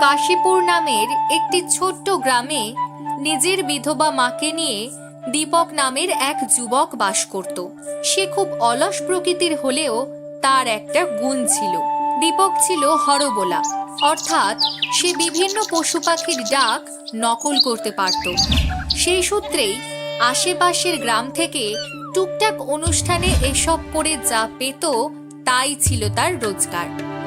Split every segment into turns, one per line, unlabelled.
কাশীপুর নামের একটি ছোট্ট গ্রামে নিজের বিধবা মাকে নিয়ে দীপক নামের এক যুবক বাস করত। সে খুব অলস প্রকৃতির হলেও তার একটা গুণ ছিল। দীপক ছিল হরবোলা, অর্থাৎ সে বিভিন্ন পশু পাখির ডাক নকল করতে পারত। সেই সূত্রেই আশেপাশের গ্রাম থেকে টুকটাক অনুষ্ঠানে এসব করে যা পেত তাই ছিল তার রোজগার।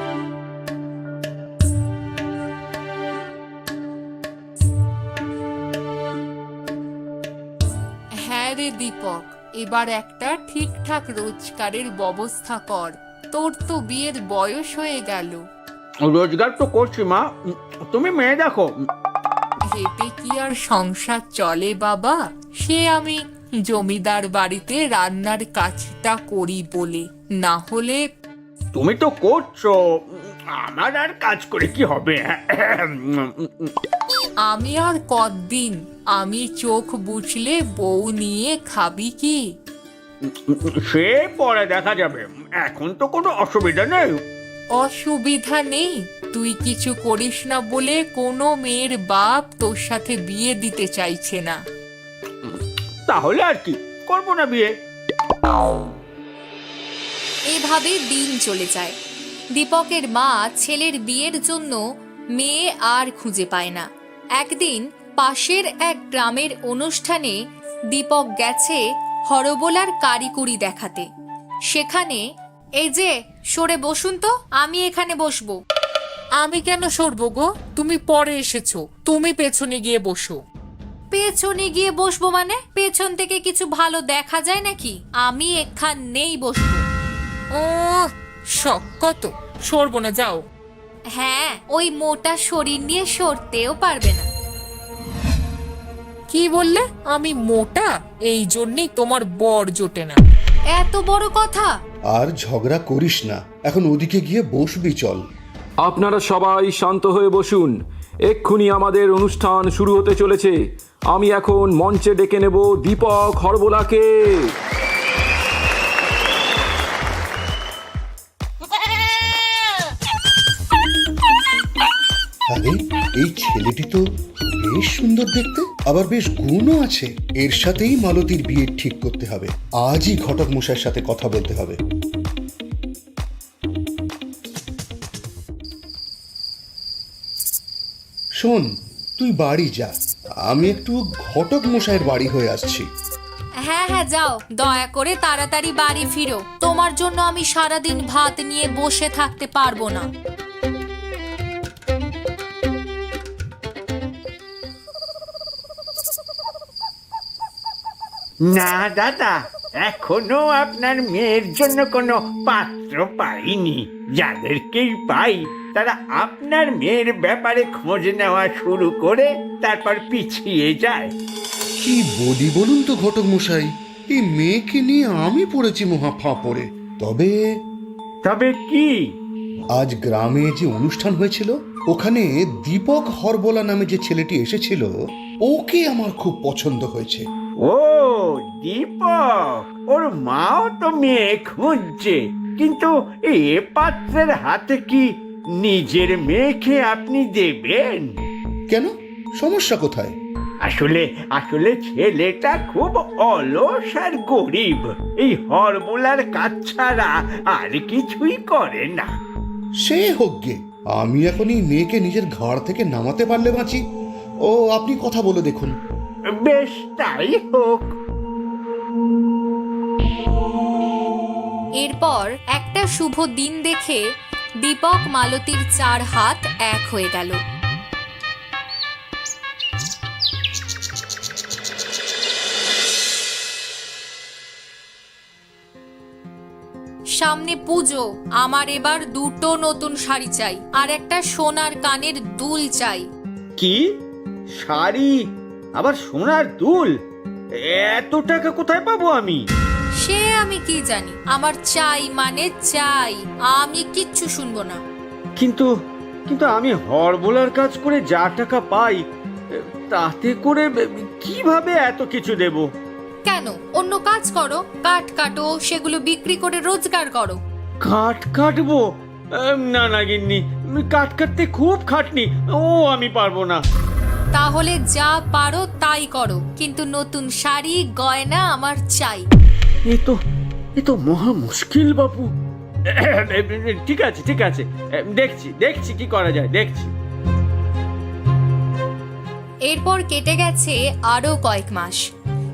দীপক এবার একটা ঠিকঠাক রোজগারের ব্যবস্থা কর। তোর তো বিয়ের বয়স হয়ে গেল।
রোজগার তো করছি মা। তুমি মেয়ে দেখো।
হেঁটে কি আর সংসার চলে বাবা? সে আমি জমিদার বাড়িতে রান্নার কাজটা করি বলে। না হলে
তুমি তো করছ। আমার আর কাজ করে কি হবে?
আমি আর কদিন আমি চোখ বুঝলে বউ নিয়ে খাবি কি?
সে পরে দেখা যাবে। এখন তো কোনো অসুবিধা নেই।
অসুবিধা নেই? তুই কিছু করিস না বলে কোনো মেয়ের বাপ তোর সাথে বিয়ে দিতে চাইছে না।
তাহলে আর কি? করব না বিয়ে।
এভাবে দিন চলে যায়। দীপকের মা ছেলের বিয়ের জন্য মেয়ে আর খুঁজে পায় না। একদিন পাশের এক গ্রামের অনুষ্ঠানে দীপক গেছে হরবোলার কারিকুরি দেখাতে। সেখানে এই যে সরে বসুন তো আমি এখানে বসবো।
আমি কেন সরবো গো? তুমি পরে এসেছ তুমি পেছনে গিয়ে বসো।
পেছনে গিয়ে বসবো মানে? পেছন থেকে কিছু ভালো দেখা যায় নাকি? আমি এখান নেই বসবো।
ও শখ কত। সরবো না যাও।
হ্যাঁ ওই মোটা শরীর নিয়ে সরতেও পারবে না।
কি বললে? আমি মোটা এই জন্যই তোমার বর জোটে না।
এত বড় কথা?
আর ঝগড়া করিস না। এখন ওদিকে গিয়ে বসবি চল।
আপনারা সবাই শান্ত হয়ে বসুন। এক্ষুনি আমাদের অনুষ্ঠান শুরু হতে চলেছে। আমি এখন মঞ্চে ডেকে নেব দীপক হরবোলাকে।
আরে, এই ছেলেটি তো বেশ সুন্দর দেখতে, আবার বেশ গুণও আছে। এর সাথেই মালতীর বিয়ে ঠিক করতে হবে। আজই ঘটক সাথে কথা বলতে হবে। শোন, তুই বাড়ি যা। আমি একটু ঘটক মশাইয়ের বাড়ি হয়ে আসছি।
হ্যাঁ হ্যাঁ যাও। দয়া করে তাড়াতাড়ি বাড়ি ফিরো। তোমার জন্য আমি সারাদিন ভাত নিয়ে বসে থাকতে পারব না।
না দাদা এখনও আপনার মেয়ের জন্য কোনো পাত্র পাইনি। যাদেরকেই পাই তারা আপনার মেয়ের ব্যাপারে খোঁজ নেওয়া শুরু করে তারপর পিছিয়ে যায়।
কি বলি বলুন তো ঘটক মশাই এই মেয়েকে নিয়ে আমি পড়েছি মহা ফাঁপড়ে। তবে
তবে কি?
আজ গ্রামে যে অনুষ্ঠান হয়েছিল ওখানে দীপক হরবোলা নামে যে ছেলেটি এসেছিল ওকে আমার খুব পছন্দ হয়েছে।
ও দীপক ওর মাও তো মেয়ে খুঁজছে। কিন্তু এ পাত্রের হাতে কি নিজের মেয়েকে আপনি দেবেন?
কেন? সমস্যা কোথায়?
আসলে আসলে ছেলেটা খুব অলস আর গরিব। এই হরবোলার কাজ ছাড়া আর কিছুই করে না।
সে হোক গে আমি এখন এই মেয়েকে নিজের ঘর থেকে নামাতে পারলে বাঁচি। ও আপনি কথা বলে দেখুন।
বেশ তাই হোক।
এরপর একটা শুভ দিন দেখে দীপক মালতীর চার হাত এক হয়ে গেল। সামনে পুজো, আমার এবার দুটো নতুন শাড়ি চাই, আর একটা সোনার কানের দুল চাই।
কি? শাড়ি? আবার সোনার দুল? এত টাকা কোথায় পাবো আমি?
সে আমি কি জানি? আমার চাই মানে চাই। আমি কিচ্ছু শুনব না।
কিন্তু কিন্তু আমি হরবোলার কাজ করে যা টাকা পাই তাতে করে কীভাবে এত কিছু দেব?
কেন? অন্য কাজ করো। কাঠ কাটো সেগুলো বিক্রি করে রোজগার করো।
কাঠ কাটবো? না না গিন্নি। কাট কাটতে খুব খাটনি। ও আমি পারব না।
তাহলে যা পারো তাই করো। কিন্তু নতুন শাড়ি গয়না আমার চাই।
এ তো এ তো মহা মুশকিল বাপু। ঠিক আছে ঠিক আছে। দেখছি দেখছি কি করা যায় দেখছি।
এরপর কেটে গেছে আরও কয়েক মাস।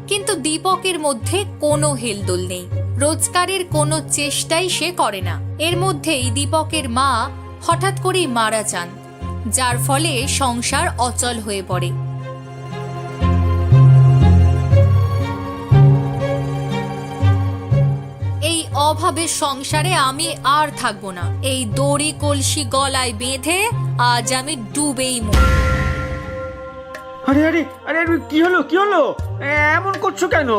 কিন্তু দীপকের মধ্যে কোনো হেলদোল নেই। রোজগারের কোনো চেষ্টাই সে করে না। এর মধ্যেই দীপকের মা হঠাৎ করেই মারা যান। যার ফলে সংসার অচল হয়ে পড়ে। এই অভাবের সংসারে আমি আর থাকব না। এই দড়ি কলসি গলায় বেঁধে আজ আমি ডুবেই মরি
আরে আরে আরে, কি হলো কি হলো? এমন করছ কেন?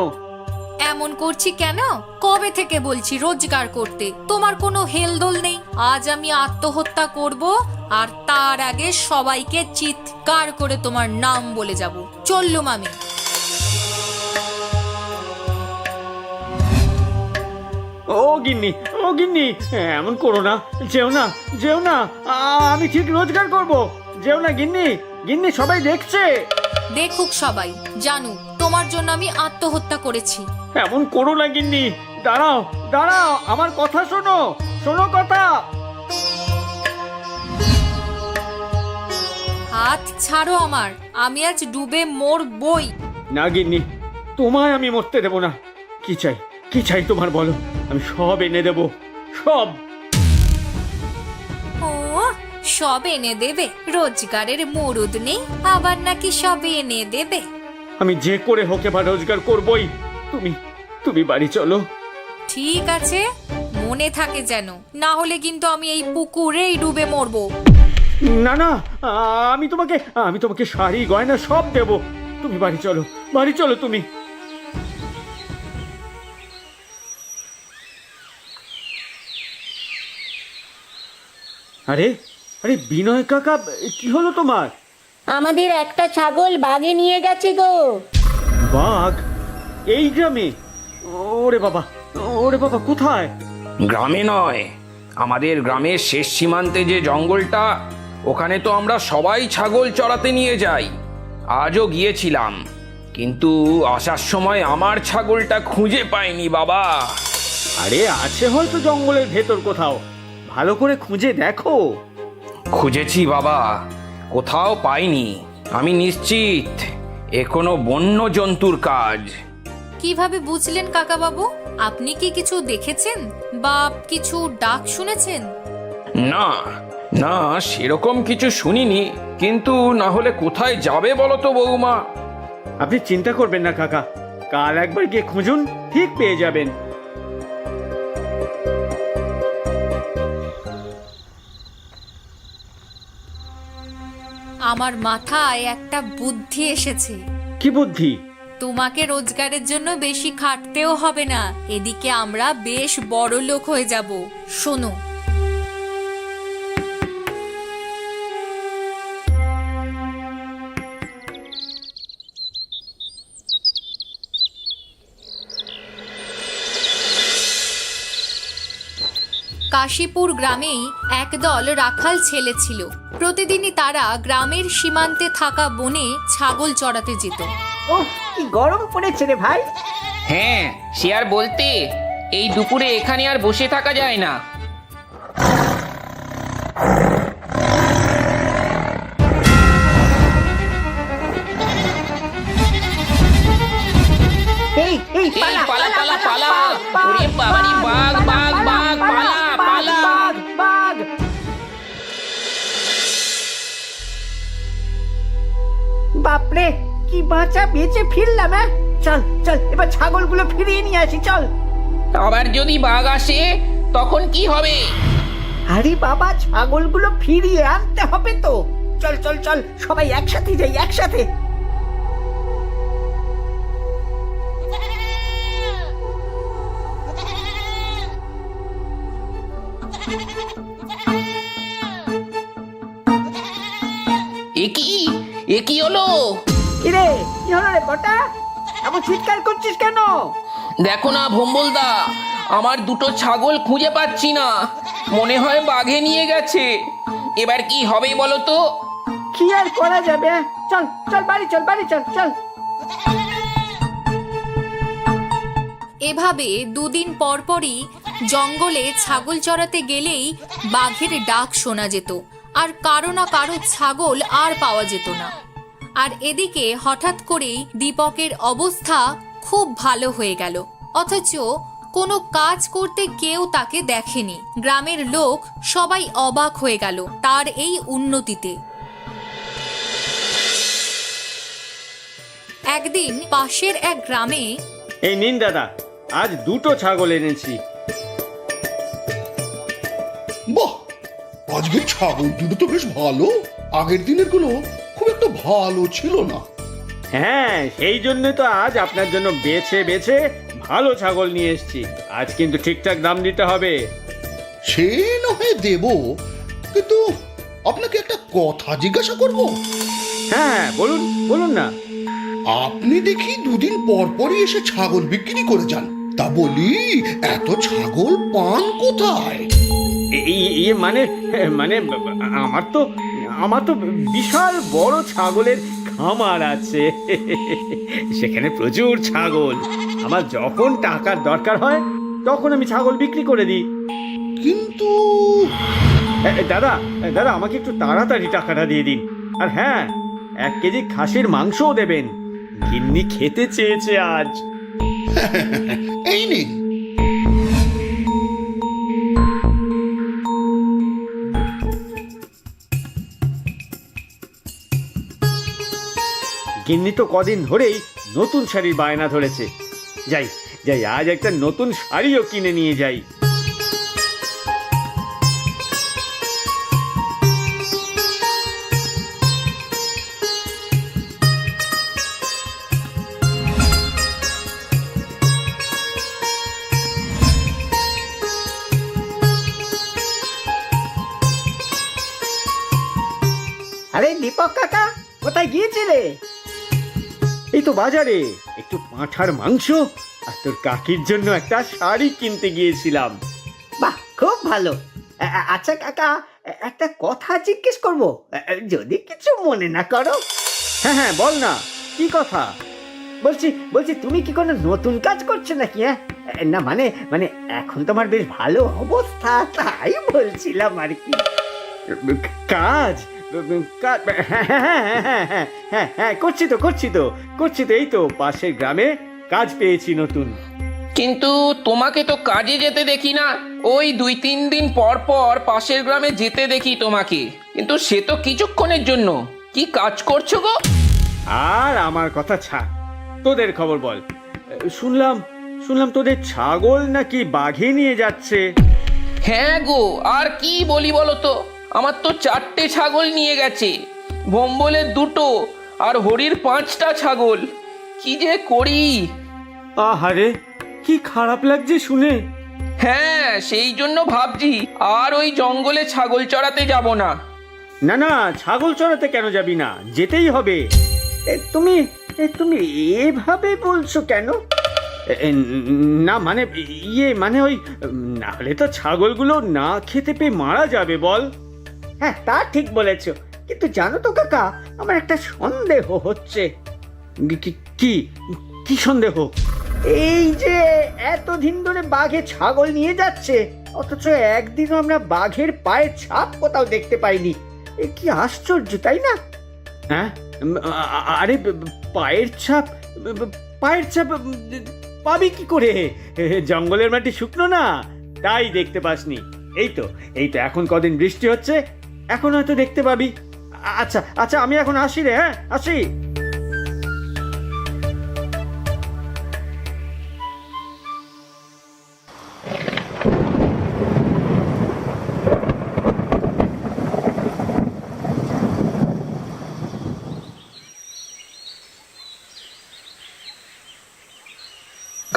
এমন করছি কেন? কবে থেকে বলছি রোজগার করতে? তোমার কোনো হেলদোল নেই? আজ আমি আত্মহত্যা করব আর তার আগে সবাইকে চিৎকার করে তোমার নাম বলে যাব। চললুম আমি।
ও গিন্নি ও গিন্নি এমন করো না যেও না যেও না আমি ঠিক রোজগার করব। যেও না গিন্নি গিন্নি সবাই দেখছে।
দেখুক সবাই জানুক তোমার জন্য আমি আত্মহত্যা করেছি।
এমন করো না গিন্নি। দাঁড়াও দাঁড়াও আমার কথা শোনো শোনো কথা।
হাত ছাড়ো আমার আমি আজ ডুবে মোর বই
না গিন্নি তোমায় আমি মরতে দেব না। কি চাই কি চাই তোমার বলো? আমি সব এনে দেব সব।
ও সব এনে দেবে? রোজগারের মরুদ নেই আবার নাকি সব এনে দেবে?
আমি যে করে হোক এবার রোজগার করবই। তুমি তুমি বাড়ি চলো।
ঠিক আছে মনে থাকে যেন। না হলে কিন্তু আমি এই পুকুরেই ডুবে মরবো।
না না আমি তোমাকে আমি তোমাকে শাড়ি গয়না সব দেব। তুমি বাড়ি চলো বাড়ি চলো তুমি। আরে আরে বিনয় কাকা কি হলো তোমার?
আমাদের একটা ছাগল বাগে নিয়ে গেছে গো।
বাঘ? এই গ্রামে? ওরে বাবা ওরে বাবা কোথায়?
গ্রামে নয় আমাদের গ্রামের শেষ সীমান্তে যে জঙ্গলটা ওখানে তো আমরা সবাই ছাগল চড়াতে নিয়ে যাই। আজও গিয়েছিলাম কিন্তু আসার সময় আমার ছাগলটা খুঁজে পাইনি বাবা।
আরে আছে হয়তো জঙ্গলের ভেতর কোথাও। ভালো করে খুঁজে দেখো।
খুঁজেছি বাবা কোথাও পাইনি। আমি নিশ্চিত এ কোনো বন্য জন্তুর কাজ।
কীভাবে বুঝলেন কাকাবাবু? আপনি কি কিছু দেখেছেন? বা কিছু ডাক শুনেছেন?
না না সেরকম কিছু শুনিনি। কিন্তু না হলে কোথায় যাবে বলো তো বৌমা
আপনি চিন্তা করবেন না কাকা। কাল একবার গিয়ে খুঁজুন ঠিক পেয়ে যাবেন।
আমার মাথায় একটা বুদ্ধি এসেছে।
কি বুদ্ধি?
তোমাকে রোজগারের জন্য বেশি খাটতেও হবে না। এদিকে আমরা বেশ বড় লোক হয়ে যাব। শোনো। কাশীপুর গ্রামেই একদল রাখাল ছেলে ছিল। প্রতিদিনই তারা গ্রামের সীমান্তে থাকা বনে ছাগল চড়াতে যেত।
ওহ কি গরম পড়েছে রে ভাই।
হ্যাঁ সে আর বলতে এই দুপুরে এখানে আর বসে থাকা যায় না।
এই এই
এই পালা পালা পালা ওরে বাবারি বাঘ বাঘ বাঘ পালা পালা
বাঘ বাঘ। বাপরে বাঁচা বেঁচে ফিরলাম হ্যাঁ? চল চল এবার ছাগলগুলো ফিরিয়ে নিয়ে আসি চল।
আবার যদি বাঘ আসে তখন কি হবে?
আরে বাবা ছাগলগুলো ফিরিয়ে আনতে হবে তো। চল চল চল সবাই একসাথে যাই একসাথে।
এ কি? এ কি হলো?
কিরে কি হলো রে বটা? এমন চিৎকার করছিস কেন?
দেখো না ভম্বলদা আমার দুটো ছাগল খুঁজে পাচ্ছি না। মনে হয় বাঘে নিয়ে গেছে। এবার কি হবে বলো তো?
কি আর করা যাবে চল চল বাড়ি চল বাড়ি চল চল।
এভাবে দুদিন পরপরই জঙ্গলে ছাগল চড়াতে গেলেই বাঘের ডাক শোনা যেত আর কারও না কারও ছাগল আর পাওয়া যেত না। আর এদিকে হঠাৎ করেই দীপকের অবস্থা খুব ভালো হয়ে গেল। অথচ কোনো কাজ করতে কেউ তাকে দেখেনি। গ্রামের লোক সবাই অবাক হয়ে গেল তার এই উন্নতিতে। একদিন পাশের এক গ্রামে
এই নিন দাদা আজ দুটো ছাগল এনেছি।
বাহ! আজকের ছাগল দুটো তো বেশ ভালো। আগের দিনেরগুলো একটা ভালো ছিল না।
হ্যাঁ সেই জন্য তো আজ আপনার জন্য বেছে বেছে ভালো ছাগল নিয়ে এসেছি। আজ কিন্তু ঠিকঠাক দাম দিতে হবে।
সে নহে দেব কিন্তু আপনাকে একটা কথা জিজ্ঞাসা করব?
হ্যাঁ বলুন বলুন না।
আপনি দেখি দুদিন পর পরই এসে ছাগল বিক্রি করে যান। তা বলি এত ছাগল পান কোথায়?
এই মানে মানে আমার তো আমার তো বিশাল বড় ছাগলের খামার আছে। সেখানে প্রচুর ছাগল। আমার যখন টাকার দরকার হয়, তখন আমি ছাগল বিক্রি করে দিই।
কিন্তু
দাদা দাদা, আমাকে একটু তাড়াতাড়ি টাকাটা দিয়ে দিন। আর হ্যাঁ এক কেজি খাসির মাংসও দেবেন। গিন্নি খেতে চেয়েছে আজ।
এই নিন।
গিন্নি তো কদিন ধরেই নতুন শাড়ির বায়না ধরেছে। যাই যাই, আজ একটা নতুন শাড়িও কিনে নিয়ে যাই। বাজারে। একটু পাঁঠার মাংস আর তোর কাকির জন্য একটা শাড়ি কিনতে গিয়েছিলাম।
বাহ খুব ভালো। আচ্ছা কাকা একটা কথা জিজ্ঞেস করব। যদি কিছু মনে না করো।
হ্যাঁ হ্যাঁ বল না। কি কথা?
বলছি বলছি তুমি কি কোনো নতুন কাজ করছ নাকি হ্যাঁ? না মানে মানে এখন তোমার বেশ ভালো অবস্থা তাই বলছিলাম আর কি।
কাজ? হ্যাঁ হ্যাঁ হ্যাঁ হ্যাঁ হ্যাঁ হ্যাঁ হ্যাঁ করছি তো করছি তো করছি তো এই তো পাশের গ্রামে কাজ পেয়েছি নতুন।
কিন্তু তোমাকে তো কাজে যেতে দেখি না। ওই দুই তিন দিন পর পর পাশের গ্রামে যেতে দেখি তোমাকে। কিন্তু সে তো কিছুক্ষণের জন্য। কি কাজ করছ গো?
আর আমার কথা ছাড়। তোদের খবর বল। শুনলাম শুনলাম তোদের ছাগল নাকি বাঘে নিয়ে যাচ্ছে।
হ্যাঁ গো আর কি বলি বলো তো? আমার তো চারটে ছাগল নিয়ে গেছে ভম্বলের দুটো আর হরির পাঁচটা ছাগল। কি যে করি?
আহারে কি খারাপ লাগছে শুনে।
হ্যাঁ সেই জন্য ভাবছি আর ওই জঙ্গলে ছাগল চড়াতে যাব না।
না না ছাগল চড়াতে কেন যাবি না? যেতেই হবে।
এ, তুমি এ, তুমি এভাবে বলছো কেন?
এ, এ, না মানে ইয়ে মানে ওই না হলে তো ছাগলগুলো না খেতে পেয়ে মারা যাবে বল।
হ্যাঁ তা ঠিক বলেছ। কিন্তু জানো তো কাকা, আমার একটা সন্দেহ হচ্ছে।
কি- কি- সন্দেহ?
এই যে এতদিন ধরে বাঘে ছাগল নিয়ে যাচ্ছে, অথচ একদিনও আমরা বাঘের পায়ের ছাপ কোথাও দেখতে পাইনি। এ কি আশ্চর্য, তাই না?
হ্যাঁ আরে পায়ের ছাপ পায়ের ছাপ পাবি কি করে? জঙ্গলের মাটি শুকনো না? তাই দেখতে পাসনি। এই তো এই তো, এখন কদিন বৃষ্টি হচ্ছে এখন হয়তো দেখতে পাবি। আচ্ছা আচ্ছা আমি এখন আসি রে হ্যাঁ? আসি।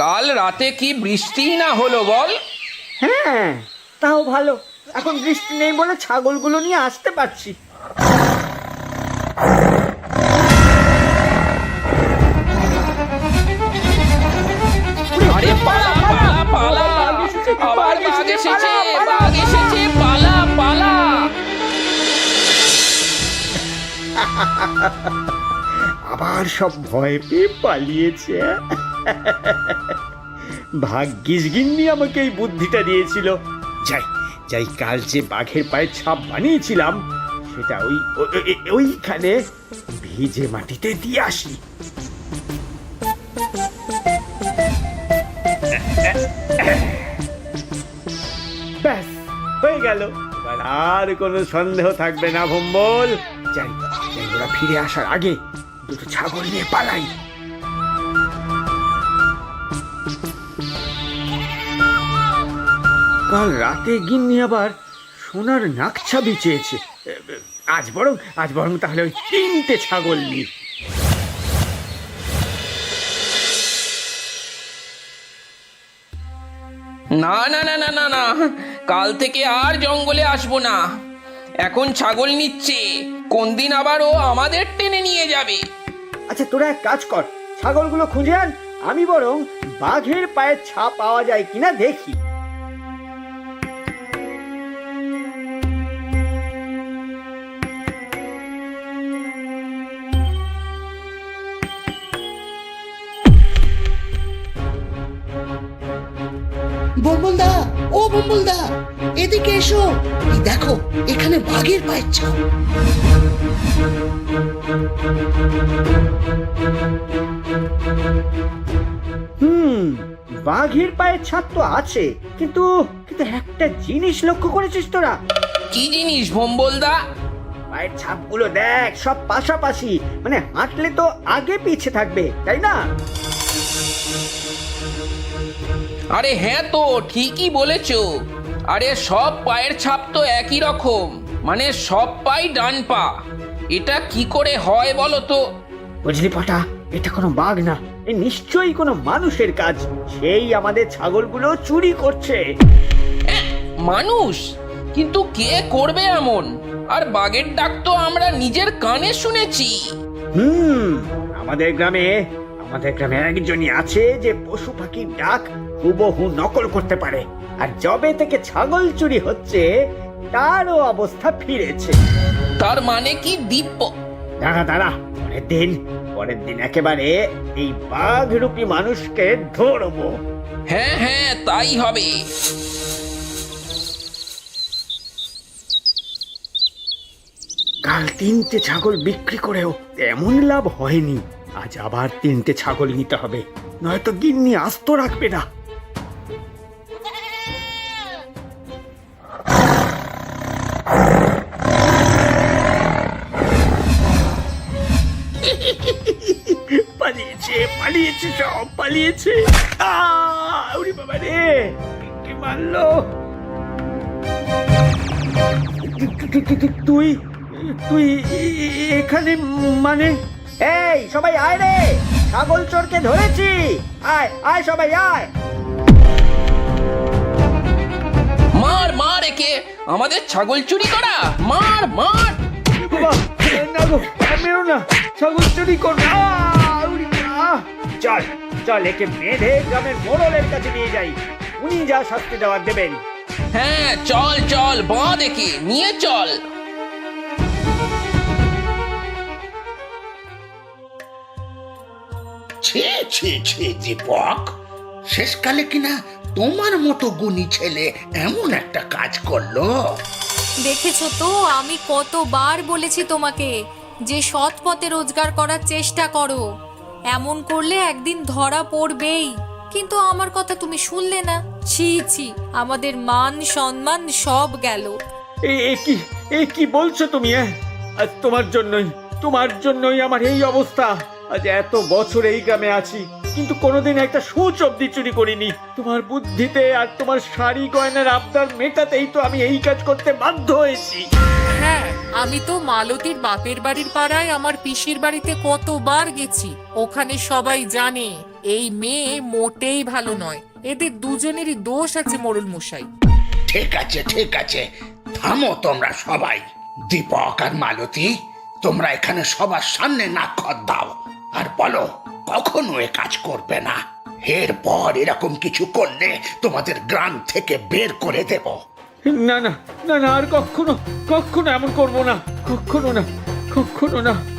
কাল রাতে কি বৃষ্টি না হলো বল?
হ্যাঁ তাও ভালো। এখন বৃষ্টি নেই বলে ছাগলগুলো নিয়ে আসতে পারছি।
আরে পালা পালা পালা বাঘ এসেছে বাঘ এসেছে পালা পালা।
আবার সব ভয় পেয়ে পালিয়েছে। ভাগ্যিস গিন্নি আমাকে এই বুদ্ধিটা দিয়েছিল। যাই। যাই কাল যে বাঘের পায়ে ছাপ বানিয়েছিলাম, সেটা ওই ওইখানে ভিজে মাটিতে দিয়ে আসি। ব্যাস, হয়ে গেল। এবার আর কোনো সন্দেহ থাকবে না ভম্বল। যাই, ওরা ফিরে আসার আগে দুটো ছাগল নিয়ে পালাই। কাল রাতে গিন্নি আবার সোনার নাকছাবি চেয়েছে আজ বরং আজ বরং তাহলে ওই তিনটে ছাগল নিই
না না না না না না। কাল থেকে আর জঙ্গলে আসব না। এখন ছাগল নিচ্ছে। কোন দিন আবার ও আমাদের টেনে নিয়ে যাবে।
আচ্ছা তোরা এক কাজ কর। ছাগলগুলো খুঁজে আন। আমি বরং বাঘের পায়ের ছাপ পাওয়া যায় কিনা দেখি।
বম্বলদা ও বম্বলদা এদিকে এসো। এই দেখো এখানে বাঘের পায়ের ছাপ।
হুম বাঘের পায়ের ছাপ তো আছে কিন্তু কিন্তু একটা জিনিস লক্ষ্য করেছিস তোরা?
কি জিনিস ভম্বলদা
পায়ের ছাপগুলো দেখ সব পাশাপাশি। মানে হাঁটলে তো আগে পিছে থাকবে তাই না?
আরে হ্যাঁ তো ঠিকই বলেছ। আরে সব পায়ের ছাপ তো একই রকম। মানে সব পাই ডান পা। এটা কি করে হয় বলো তো?
বুঝলি পাটা এটা কোনো বাঘ না এ নিশ্চয়ই কোনো মানুষের কাজ। সেই আমাদের ছাগলগুলো চুরি করছে।
মানুষ? কিন্তু কে করবে এমন? আর বাঘের ডাক তো আমরা নিজের কানে শুনেছি।
হুম আমাদের গ্রামে আমাদের গ্রামে একজনই আছে যে পশু পাখির ডাক হুবহু নকল করতে পারে। আর জবে থেকে ছাগল চুরি হচ্ছে তারও অবস্থা ফিরেছে।
তার মানে কি দিব্য
দাঁড়া দাঁড়া পরের দিন পরের দিন একেবারে এই বাঘ রূপী মানুষকে ধরবো।
হ্যাঁ হ্যাঁ তাই হবে।
কাল তিনটে ছাগল বিক্রি করেও তেমন লাভ হয়নি। আজ আবার তিনটে ছাগল নিতে হবে। নয়তো গিন্নি আস্ত রাখবে না। পালিয়েছে সব পালিয়েছে। ওরে বাবা রে কে মারলো। তুই তুই এখানে মানে? এই সবাই আয় রে ছাগল চোরকে ধরেছি। আয় আয় সবাই আয়।
মার মার একে আমাদের ছাগল চুরি করা মার মার।
বাবা না গো না ছাগল চুরি কর। চল চল একে বেঁধে গ্রামের মোড়লের কাছে নিয়ে যাই। উনি যা শাস্তি দেওয়ার দেবেন।
হ্যাঁ চল চল বাঁ দেখে নিয়ে চল।
ছি ছি ছি দীপক শেষকালে কিনা তোমার মতো গুণী ছেলে এমন একটা কাজ করল?
দেখেছ তো আমি কতবার বলেছি তোমাকে যে সৎ পথে রোজগার করার চেষ্টা করো। এমন করলে একদিন ধরা পড়বেই। কিন্তু আমার কথা তুমি শুনলে না। ছি ছি, আমাদের মান, সম্মান সব গেল।
এ এ কি এ কি বলছো তুমি হ্যাঁ? আজ তোমার জন্যই তোমার জন্যই আমার এই অবস্থা। আজ এত বছর এই গ্রামে আছি, কিন্তু কোনোদিন একটা সুচ অব্দি চুরি করিনি। তোমার বুদ্ধিতে আর তোমার শাড়ি গয়নার আবদার মেটাতেই তো আমি এই কাজ করতে বাধ্য হয়েছি।
হ্যাঁ আমি তো মালতীর বাপের বাড়ির পাড়ায় আমার পিসির বাড়িতে কতবার গেছি। ওখানে সবাই জানে, এই মেয়ে মোটেই ভালো নয়। এদের দুজনেরই দোষ আছে মোড়ল মশাই।
ঠিক আছে ঠিক আছে। থামো তোমরা সবাই। দীপক আর মালতী, তোমরা এখানে সবার সামনে নাক্ষর দাও। আর বলো, কখনো এ কাজ করবে না। এরপর এরকম কিছু করলে তোমাদের গ্রাম থেকে বের করে দেব।
না না না না আর কখনো কখনো এমন করব না কখনো না কখনো না।